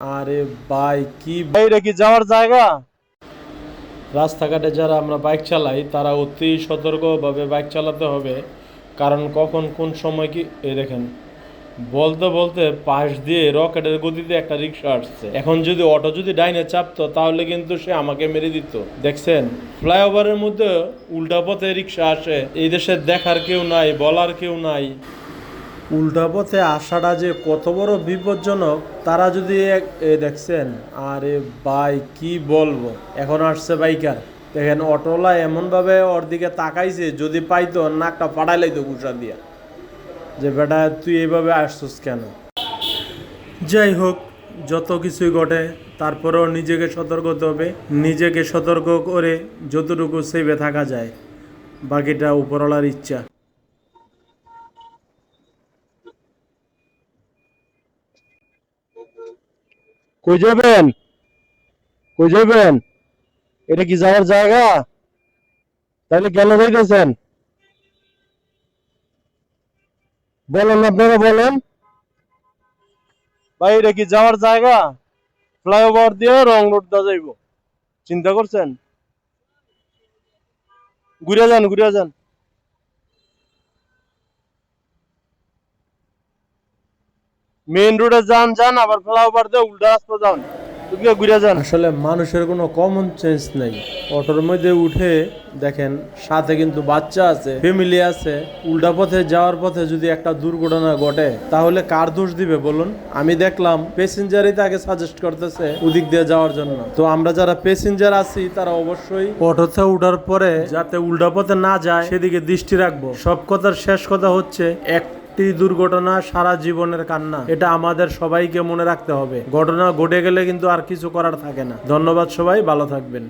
আরে ভাই, কি এটা কি যাওয়ার জায়গা? রাস্তাঘাটে যারা আমরা বাইক চালাই, তারা অতি সতর্কভাবে বাইক চালাতে হবে। কারণ কখন কোন সময় কি এই দেখেন, বলতে বলতে পাশ দিয়ে রকেটের গতিতে একটা রিক্সা আসছে। এখন যদি অটো যদি ডাইনে চাপতো, তাহলে কিন্তু সে আমাকে মেরে দিত। দেখছেন? ফ্লাইওভারের মধ্যে উল্টা পথে রিক্সা আসে। এই দেশে দেখার কেউ নাই, বলার কেউ নাই। উল্টা পথে আসাটা যে কত বড় বিপজ্জনক, তারা যদি দেখছেন, আরে ভাই, কি বলব? এখন আসছে বাইকার। দেখেন অটোলা এমনভাবে ওর দিকে তাকাইছে, যদি পাইতো, নাকটা ফাটাই লাইতো গুসা দিয়া। যে বেটা, তুই এইভাবে আসছিস কেন? যাই হোক, যত কিছুই ঘটে, তারপরেও নিজেকে সতর্ক হতে হবে। নিজেকে সতর্ক করে যতটুকু সেভে থাকা যায়, বাকিটা উপরওয়ালার ইচ্ছা। কই যাবেন? কই যাবেন? এটা কি যাওয়ার জায়গা? তাহলে কেন যাইতেছেন? বলেন আপনারা বলেন। ভাই, এটা কি যাওয়ার জায়গা? ফ্লাইওভার দিয়ে রং রোড দা যাইব। চিন্তা করছেন? ঘুরে যান ঘুরে যান। মেইন রোডে যান যান, আবার ফ্লাইওভার দিয়ে উল্টা রাস্তা যান। ঘুরে যান। আসলে মানুষের কোনো কমন সেন্স নেই। অটোর মধ্যে উঠে দেখেন, সাথে কিন্তু বাচ্চা আছে ফ্যামিলি আছে। উল্টা পথে যাওয়ার পথে যদি একটা দুর্ঘটনা ঘটে, তাহলে কার দোষ দিবে বলুন? আমি দেখলাম প্যাসেঞ্জারই তাকে সাজেস্ট করতেছে ওদিক দিয়ে যাওয়ার জন্য। তো আমরা যারা প্যাসেঞ্জার আছি, তারা অবশ্যই অটোতে উঠার পরে যাতে উল্টা পথে না যায়, সেদিকে দৃষ্টি রাখব। সব কথার শেষ কথা হচ্ছে একটি দুর্ঘটনা সারা জীবনের কান্না। এটা আমাদের সবাইকে মনে রাখতে হবে। ঘটনা ঘটে গেলে কিন্তু আর কিছু করার থাকে না। ধন্যবাদ সবাই, ভালো থাকবেন।